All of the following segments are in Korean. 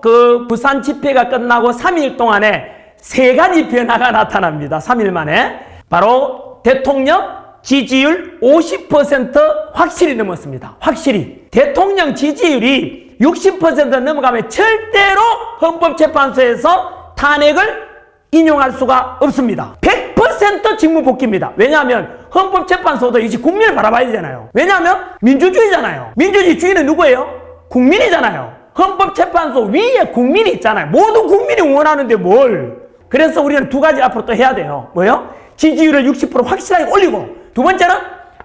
그 부산 집회가 끝나고 3일 동안에 세 가지 변화가 나타납니다. 3일 만에. 바로 대통령 지지율 50% 확실히 넘었습니다. 확실히. 대통령 지지율이 60% 넘어가면 절대로 헌법재판소에서 탄핵을 인용할 수가 없습니다. 100% 직무 복귀입니다. 왜냐하면 헌법재판소도 이제 국민을 바라봐야 되잖아요. 왜냐하면 민주주의잖아요. 민주주의 주인은 누구예요? 국민이잖아요. 헌법재판소 위에 국민이 있잖아요. 모든 국민이 원하는데 뭘. 그래서 우리는 두 가지 앞으로 또 해야 돼요. 뭐요? 지지율을 60% 확실하게 올리고 두 번째는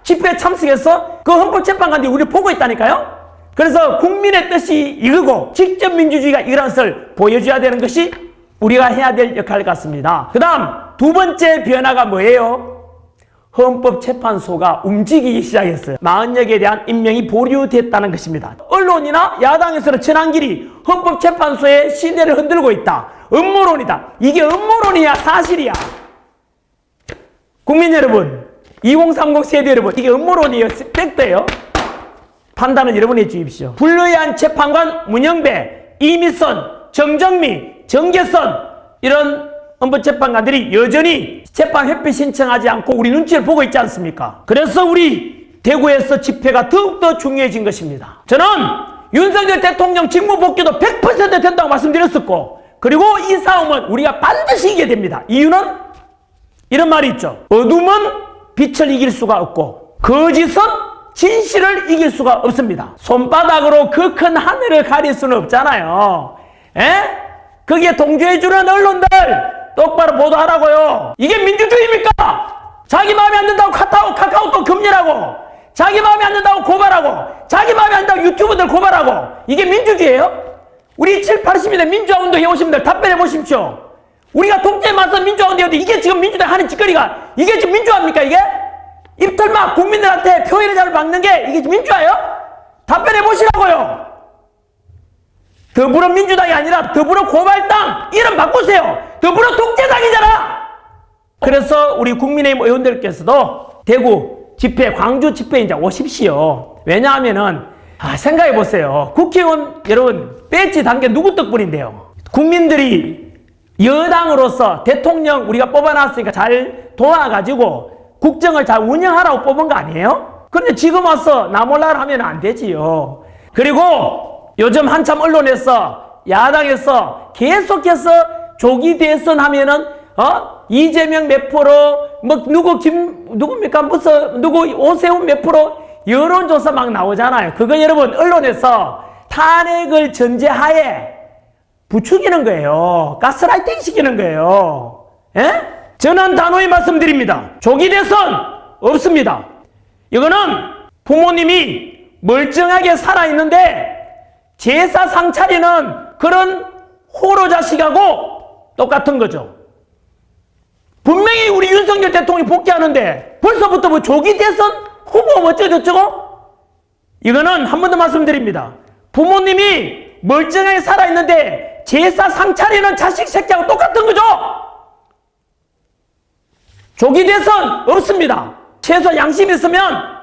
집회에 참석해서 그 헌법재판관들이 우리를 보고 있다니까요. 그래서 국민의 뜻이 이거고 직접 민주주의가 이라는 것을 보여줘야 되는 것이 우리가 해야 될 역할 같습니다. 그 다음 두 번째 변화가 뭐예요? 헌법재판소가 움직이기 시작했어요. 마흔역에 대한 임명이 보류됐다는 것입니다. 언론이나 야당에서는 전한길이 헌법재판소의 신뢰를 흔들고 있다. 음모론이다. 이게 음모론이야 사실이야. 국민 여러분, 2030 세대 여러분, 이게 음모론이에요? 팩트예요? 판단은 여러분이 해주십시오. 불의한 재판관 문영배, 이미선, 정정미, 정계선 이런 헌법재판관들이 여전히 재판 회피 신청하지 않고 우리 눈치를 보고 있지 않습니까? 그래서 우리 대구에서 집회가 더욱더 중요해진 것입니다. 저는 윤석열 대통령 직무 복귀도 100% 된다고 말씀드렸었고 그리고 이 싸움은 우리가 반드시 이겨야 됩니다. 이유는 이런 말이 있죠. 어둠은 빛을 이길 수가 없고 거짓은 진실을 이길 수가 없습니다. 손바닥으로 그 큰 하늘을 가릴 수는 없잖아요. 에? 거기에 동조해주는 언론들 똑바로 보도하라고요. 이게 민주주의입니까? 자기 마음에 안 든다고 카카오, 카카오톡 금지라고 자기 마음에 안 든다고 고발하고 자기 마음에 안 든다고 유튜브들 고발하고 이게 민주주의예요? 우리 7, 80년대 민주화 운동 해오신 분들 답변해 보십시오. 우리가 독재에 맞서 민주화 운동인데 이게 지금 민주당 하는 짓거리가 이게 지금 민주화입니까 이게? 입털막 국민들한테 표현의 자를 막는 게 이게 민주화예요? 답변해 보시라고요. 더불어민주당이 아니라 더불어 고발당 이름 바꾸세요. 더불어 독재당이잖아. 그래서 우리 국민의힘 의원들께서도 대구 집회, 광주 집회 이제 오십시오. 왜냐하면은 아, 생각해 보세요. 국회의원 여러분 배지 단계 누구 덕분인데요? 국민들이 여당으로서 대통령 우리가 뽑아놨으니까 잘 도와가지고 국정을 잘 운영하라고 뽑은 거 아니에요? 그런데 지금 와서 나 몰라라 하면 안 되지요. 그리고 요즘 한참 언론에서 야당에서 계속해서 조기 대선 하면은 어 이재명 몇 프로 뭐 누구 김 누굽니까 무슨 누구 오세훈 몇 프로 여론조사 막 나오잖아요. 그거 여러분 언론에서 탄핵을 전제하에 부추기는 거예요. 가스라이팅 시키는 거예요. 예? 저는 단호히 말씀드립니다. 조기 대선 없습니다. 이거는 부모님이 멀쩡하게 살아있는데 제사 상 차리는 그런 호로 자식하고 똑같은 거죠. 분명히 우리 윤석열 대통령이 복귀하는데 벌써부터 뭐 조기 대선 후보 뭐 어쩌고저쩌고? 이거는 한 번 더 말씀드립니다. 부모님이 멀쩡하게 살아있는데 제사 상 차리는 자식 새끼하고 똑같은 거죠? 조기 대선 없습니다. 최소 양심 있으면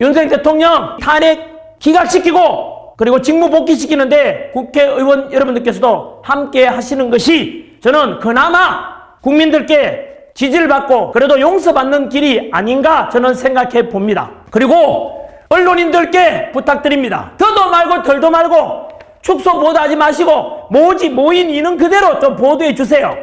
윤석열 대통령 탄핵 기각시키고 그리고 직무 복귀시키는데 국회의원 여러분들께서도 함께 하시는 것이 저는 그나마 국민들께 지지를 받고 그래도 용서받는 길이 아닌가 저는 생각해 봅니다. 그리고 언론인들께 부탁드립니다. 더도 말고 덜도 말고 축소 보도하지 마시고 모지 모인 이는 그대로 좀 보도해 주세요.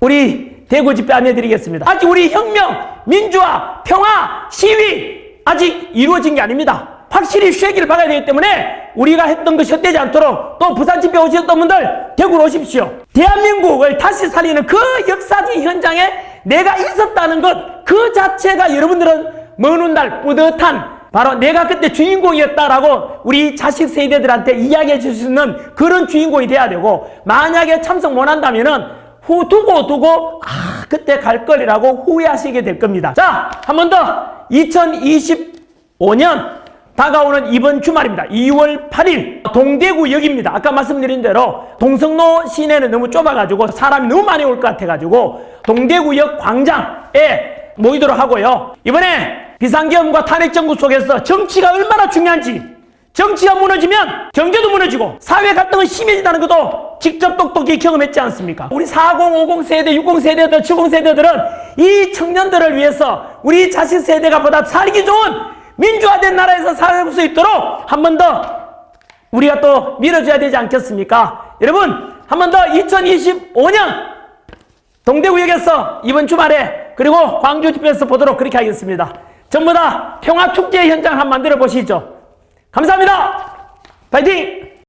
우리 대구 집회 안내 드리겠습니다. 아직 우리 혁명, 민주화, 평화, 시위 아직 이루어진 게 아닙니다. 확실히 쉐기를 박아야 되기 때문에 우리가 했던 것이 헛되지 않도록 또 부산 집회 오셨던 분들 대구로 오십시오. 대한민국을 다시 살리는 그 역사적 현장에 내가 있었다는 것 그 자체가 여러분들은 먼 훗날 뿌듯한 바로 내가 그때 주인공이었다라고 우리 자식 세대들한테 이야기해 줄 수 있는 그런 주인공이 돼야 되고 만약에 참석 못 한다면은 후 두고 두고 아 그때 갈 걸이라고 후회하시게 될 겁니다. 자, 한 번 더 2025년 다가오는 이번 주말입니다. 2월 8일 동대구역입니다. 아까 말씀드린 대로 동성로 시내는 너무 좁아가지고 사람이 너무 많이 올 것 같아가지고 동대구역 광장에 모이도록 하고요. 이번에 비상계엄과 탄핵정부 속에서 정치가 얼마나 중요한지 정치가 무너지면 경제도 무너지고 사회 갈등은 심해진다는 것도 직접 똑똑히 경험했지 않습니까? 우리 40, 50 세대, 60 세대들, 70 세대들은 이 청년들을 위해서 우리 자식 세대가 보다 살기 좋은 민주화된 나라에서 살고 수 있도록 한 번 더 우리가 또 밀어줘야 되지 않겠습니까? 여러분, 한 번 더 2025년 동대구역에서 이번 주말에 그리고 광주 집회에서 보도록 그렇게 하겠습니다. 전부 다 평화 축제 현장 한번 만들어 보시죠. 감사합니다. 파이팅!